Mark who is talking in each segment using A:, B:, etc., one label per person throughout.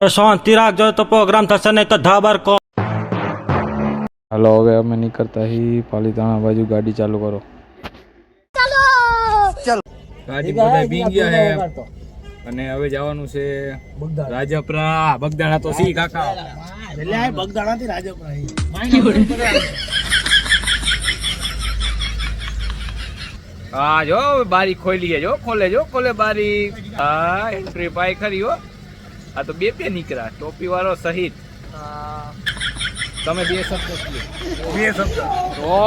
A: શાંતિ રાખજો તો પ્રોગ્રામ થશે નહીં તો ધાબર કો
B: હાલો હવે અમે નીકળતા હી પાલીતાણા બાજુ ગાડી ચાલુ કરો. ગાડી બધા પી ગયા હે. અને હવે જવાનું છે રાજપરા. બગદાણા તો સી કાકા. હા. જો બારી ખોલી જો ખોલે જો ખોલે બારી. હા એન્ટ્રી પાઈ ખરી હો. આ તો બે બે નીકળ્યા ટોપી વાળો સહિત તમે બે શબ્દ. બે શબ્દ ઓ.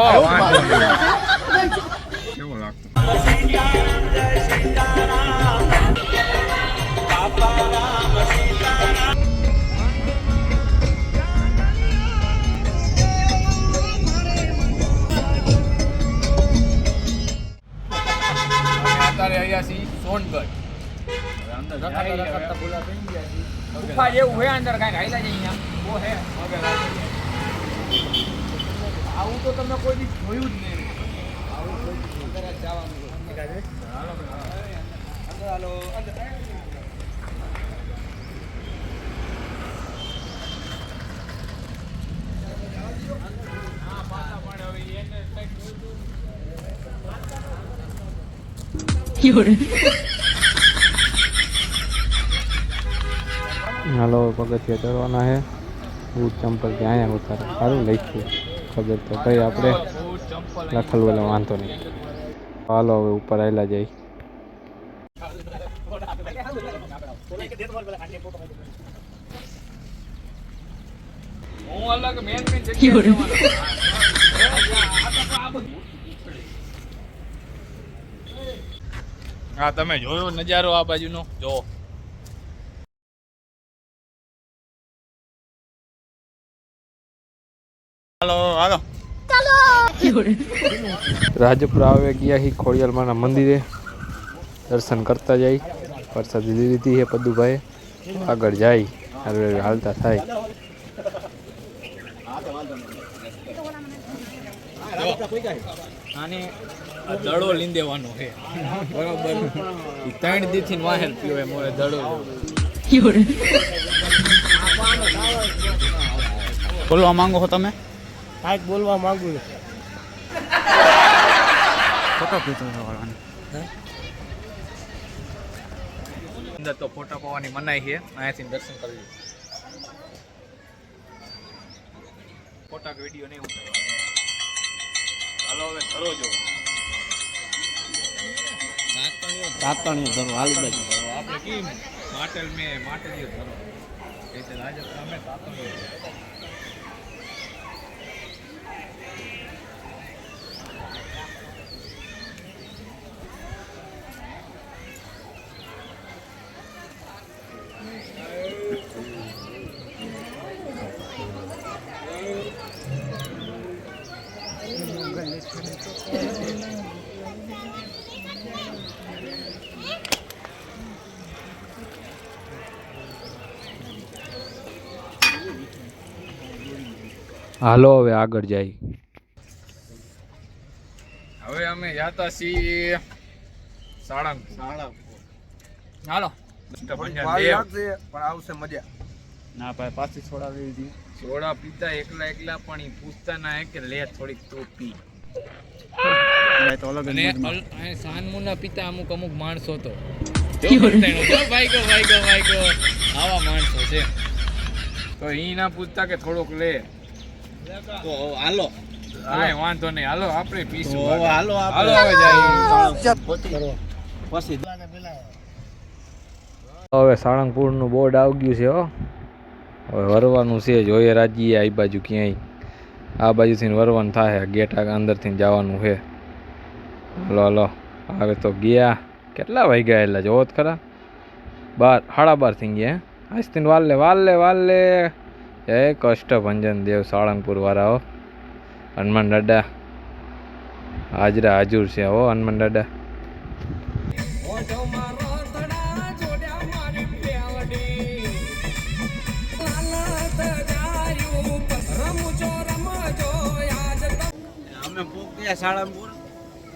B: કેવો લાગતો ગુફા જેવું હોય અંદર કાંઈક હાલ્યા જાય અહીંયા. બહુ હે આવું તો તમે કોઈ દી જોયું જ નહીં. કોઈ જ. હાલો ભાઈ, હાલો, પગથિયા ચડવાના છે બૂટ ચંપલ ત્યાં અહીંયા ઉતારે. સારું લખ્યું. ખબર તો ભાઈ આપણે લખલ બોલે વાંધો નહીં. હાલો, હવે ઉપર આવેલા મેન હા, તમે જોયો નજારો આ બાજુનો? જો. રાજપુરા આવે ગયા હી ખોડિયાલમાના મંદિરે. દર્શન કરતા જાય. પ્રસાદી લીધી હે પદુભાઈ. આગળ જાય. હવે હાલતા થાય. આને દડો લીન દેવાનો છે બરોબર. ઈ ત્રણ દીથી વાહેર પીવો એમ હવે દડો.
C: બોલવા માંગો છો તમે?
D: કાંઈક બોલવા માંગુ છું.
C: ફોટો પીતો વાળાને.
B: અંદર તો ફોટા પાવાની મનાઈ છે. અહીંયાથી દર્શન કરી ફોટા કે વીડિયો નહીં હાલો હવે કરો જો.
D: તાતણીઓ ધરો હાલ બાજુ
B: આપણે કેમ? માટેલ મેં માટેલીઓ ધરો. એ છે રાજસ્થાન અમે હાલો હવે આગળ જાય. હવે અમે જાતા છીએ સાળંગ. હાલો.
D: પણ આવશે મજા.
C: ના ભાઈ પાછી છોડાવી દીધી.
B: છોડા પીતા એકલા એકલા પણ પૂછતા ના કે લે થોડીક તો પી સાનમુના પિતા અમુક અમુક માણસો તો. આવા માણસો છે. તો એ ના પૂછતા કે થોડોક લે.
D: તો હાલો.
B: કાંઈ વાંધો નહીં. હાલો આપણે પીશું
D: હાલો
B: હાલો
D: આપણે.
B: હવે જાય
D: પછી.
B: હવે સાળંગપુરનું બોર્ડ આવી ગયું છે હો. હવે વરવાનું છે જોઈએ રાજીએ આ બાજુ ક્યાંય આ બાજુથી વરવાનું થાય. ગેટ અંદરથી જવાનું છે. Hello hello. હવે તો ગયા. કેટલા વાગ્યા એટલે જોવો ખરા. બાર સાડા બાર થઈ ગયા હે? આજથી વાલે વાલે વાલે જય કષ્ટભંજન દેવ સાળંગપુર વાળા હો. હનુમાન દાદા. હાજરા હાજુર છે હો હનુમાન દાદા.
D: અમે પોક્યા સાળંગપુર.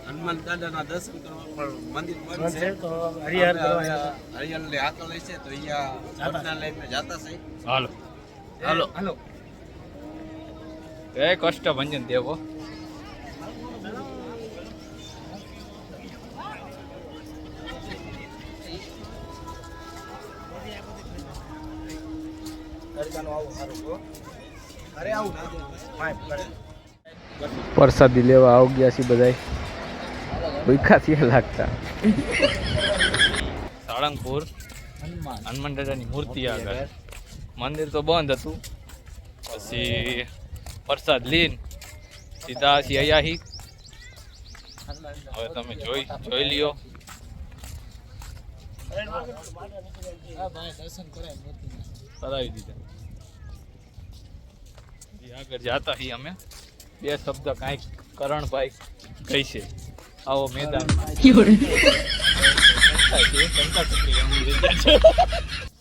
D: હનુમાન દાદાના દર્શન કરવા પણ મંદિર બંધ છે. તો હરિહર હરિહર ને હાથો લઈ છે તો અહીંયા પટના લઈને જાતા છે.
B: હાલો. હાલો. હાલો. એ કષ્ટ ભંજન દેવો. પ્રસાદી લેવા આવ ગયા છે બધાય. ભૂખા થયા લાગતા. સાળંગપુર હનુમાન દાદાની મૂર્તિ આગળ. મંદિર તો બંધ હતું. પછી પ્રસાદ લીન સીધા છીએ અહીંયા હવે તમે જોઈ જોઈ લ્યો. કરાવી દીધા. આગળ જાતા હી અમે. બે શબ્દ કાંઈક કરણભાઈ કહી છે આવો મેદાન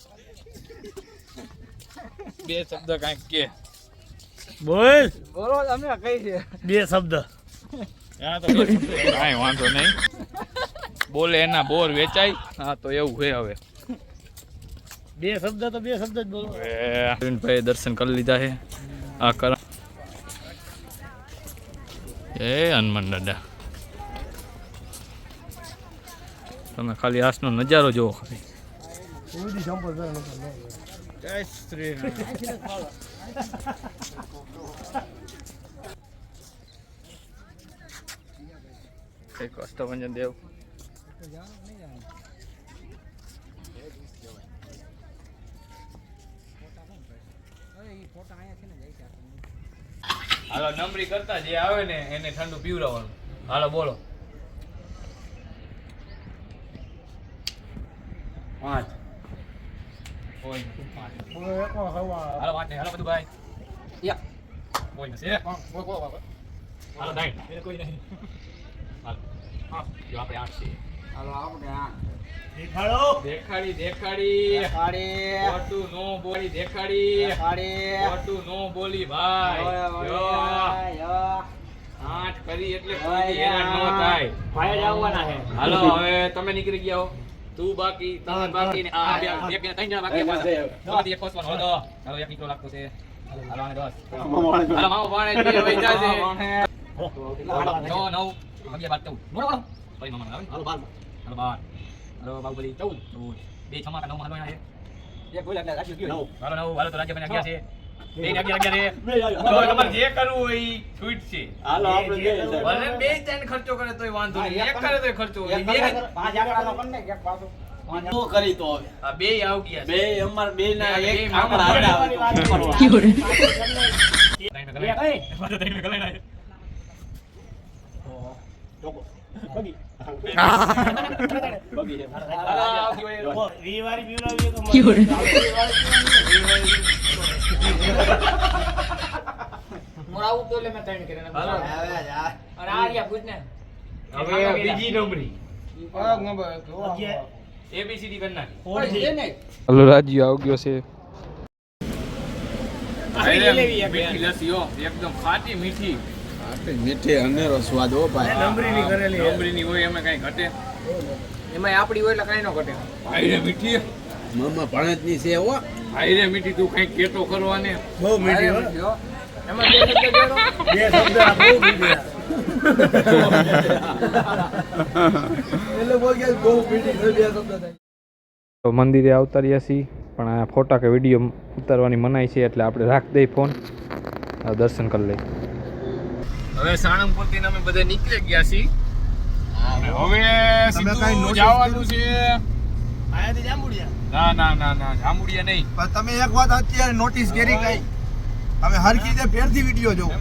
B: બે શબ્દ કાંઈક કે.
A: બોલ.
B: બોલો તમે કઈ છે?
A: બે શબ્દ.
B: કાંઈ વાંધો નહીં. બોલે એના બોર વેચાય. હા તો એવું છે હવે.
A: બે શબ્દ તો બે શબ્દ જ બોલો.
B: ભાઈ દર્શન કરી લીધા છે. આ કર એ હનુમાન દાદા. તમે ખાલી આસનો નજારો જોવો ખાલી.
A: જય શ્રી
B: કઈ કષ્ટભંજન દેવ હાલો નમરી કરતા જે આવે ને એને ઠંડુ પીવડાવવાનું. હાલો બોલો. પાંચ. કોઈ નહીં, પાંચ હાલો પાંચ નહીં, હાલો બધું ભાઈ કોઈ નથી હાલો નાઈન કોઈ નહીં હાલો હા જો આપણે આઠ છીએ
A: દેખાડો
B: દેખાડી દેખાડી ખોટું નો બોલી દેખાડી ખોટું નો બોલી ભાઈ આઠ કરી એટલે કોઈ હેરાન ન થાય.
A: ભાઈ જ આવવાના છે
B: હાલો હવે તમે નીકળી ગયા હો. તું બાકી તમે બાકી ને આ બે એક બે ત્રણ બાકી. તમારી એક ખોસવાનો હો દો. હાલો એક નીકળો લાગતો છે હાલો આને દસ હાલો મામો ભાણે બે વહી જાય છે નવ નવ અગિયાર બાર ચૌદ બોલો બોલો ભાઈ મામા આવે ને? હાલો બાર હાલો બાર હાલો બાહુબલી ચૌદ ચૌદ. બે છમા કે નવમાં હાલો છે એક બોલ એટલે રાજ્ય કયો હાલો નવ હાલો તો રાજ્ય બને અગિયાર છે ને તો જે કરવું હોય છૂટ છે. ભલે બે ત્રણ ખર્ચો કરે તોય વાંધો નહીં. એક કરે તોય ખર્ચો હોય. બે
D: શું કરી તો હવે.
B: આ બે આવ ગયા
D: બે અમાર બે ના એક આંકડા આડા
A: વી વારી પીવડાવીએ તો
B: હવે બીજી નંબરી. એબીસીડી કરી નાખી. હલો રાજ્ય આવ ગયો છે. મીઠી એકદમ ખાટી મીઠી.
D: મીઠે અનેરો સ્વાદ હો ભાઈ.
A: નંબરીની કરેલી.
B: ડુંગળીની હોય એમાં કઈ ઘટે.
E: એમાં આપડી હોય એટલે કઈ ન ઘટે.
B: હાઈરે મીઠી.
D: મામા ભણતની છે હો.
B: હાઈરે મીઠી તું કઈ કેતો કરવાને.
A: બહુ મીઠી હો.
E: એમાં બે શબ્દ.
A: બે શબ્દ આ બહુ મીઠી.
B: તો મંદિરે આવતા રહ્યા છીએ પણ આ ફોટા કે વીડિયો ઉતારવાની મનાઈ છે એટલે આપણે રાખ દઈ ફોન દર્શન કરી લઈ હવે સાણંદપુરથી અમે બધા નીકળી ગયા છીએ. હવે સીધું જવાનું છે.
A: આયાથી જાંબુડિયા.
B: ના ના ના ના જામુડિયા નહીં.
F: પણ તમે એક વાત અત્યારે નોટિસ કરી કઈ? તમે હરખી રીતે ફેરથી વીડિયો જોવો.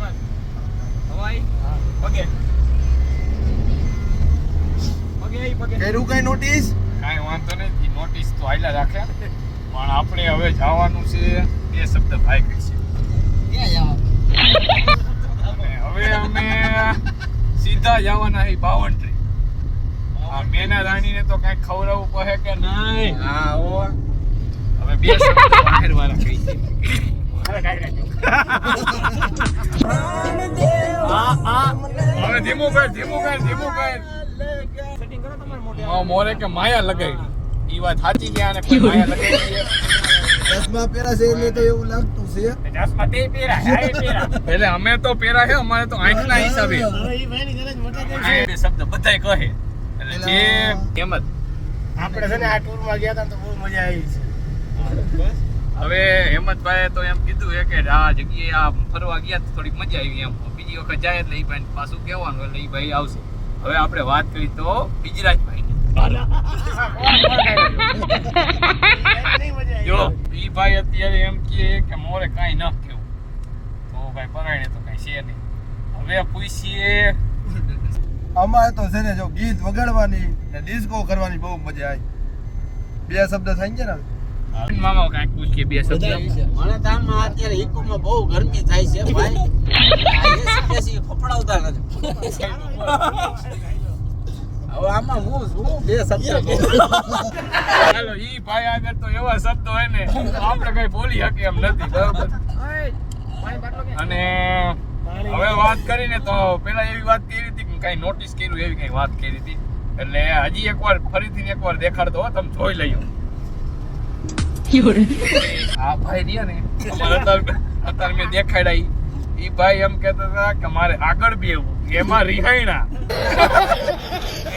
B: હવાઈ પગે. પગે પગે.
F: કર્યું કઈ નોટિસ
B: કાંઈ વાંધો નહીં નોટિસ તો હાલ્યા રાખે. પણ આપણે હવે જવાનું છે બે શબ્દ ભાઈ કહી છે હવે અમે સીધા જવાના છે બાવન્ટ્રી આ મેના રાણીને તો કાંઈ ખવડાવવું પડે કે નહીં?
D: હા ઓ
B: હવે બે બહાર વાળા કહી હવે ધીમું કર ધીમું કર ધીમું કર. મોરે કે માયા લગાઈ એ વાત સાચી છે આને કોઈ માયા લગાઈ છે?
F: ચશ્મા પહેરા છે એટલે તો એવું લાગતું છે.
B: એટલે અમે તો પેરા છે અમારે તો આંખના હિસાબે.
A: હવે ઈ ભાઈની ઘરે જ મોટા થઈ
B: આ બે શબ્દ બધાય કહે.
A: આપણે છે ને આ ટૂરમાં ગયા હતા તો બહુ મજા આવી છે.
B: હવે હેમંતભાઈ તો એમ કીધું એ કે આ જગ્યાએ આ ફરવા ગયા તો થોડીક મજા આવી એમ. બીજી વખત જાય એટલે એ ભાઈ પાછું કહેવાનું એટલે એ ભાઈ આવશે. હવે આપણે વાત કરી તો બીજરાજભાઈ
A: નહીં મજા આવી
B: જો ઈ ભાઈ અત્યારે એમ કહે કે મોરે કાંઈ ન કેવું તો ભાઈ પરાયણે તો કાંઈ છે નહીં. હવે પૂછીએ
F: અમારે તો છે ને જો ગીત વગાડવાની ને ડિસ્કો કરવાની બહુ મજા આવી. બે શબ્દ થઈ ગયા ને
B: મામા કાંઈક પૂછીએ બે શબ્દ?
D: મને તો અત્યારે ઇકોમાં બહુ ગરમી થાય છે ભાઈ. એસી ફફડાવતા નથી. હવે આમાં હું શું? બે શબ્દ
B: ચાલો ઈ ભાઈ આગળ તો એવા શબ્દ હોય ને આપણે કઈ બોલી શકીએ એમ નથી બરોબર? અને હવે વાત કરીને તો પેલા એવી વાત કરી હતી કઈ નોટિસ કર્યું એવી કઈ વાત કરી હતી? એટલે હજી એકવાર ફરીથી એકવાર દેખાડતો હો તમે જોઈ લઈઓ આ ભાઈ રહ્યા ને અત્યારે અત્યારે મેં દેખાડાઈ. ઈ. ઈ ભાઈ એમ કહેતા હતા કે મારે આગળ બેવું એમાં રિહાયણા.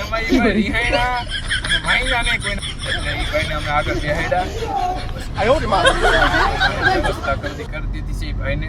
B: એમાં એ ભાઈ રિહાયણા અને ને કોઈ એટલે ઈ ભાઈને અમે આગળ બેહાડ્યા. કરતી કરતી હતી દીધી છે ભાઈને.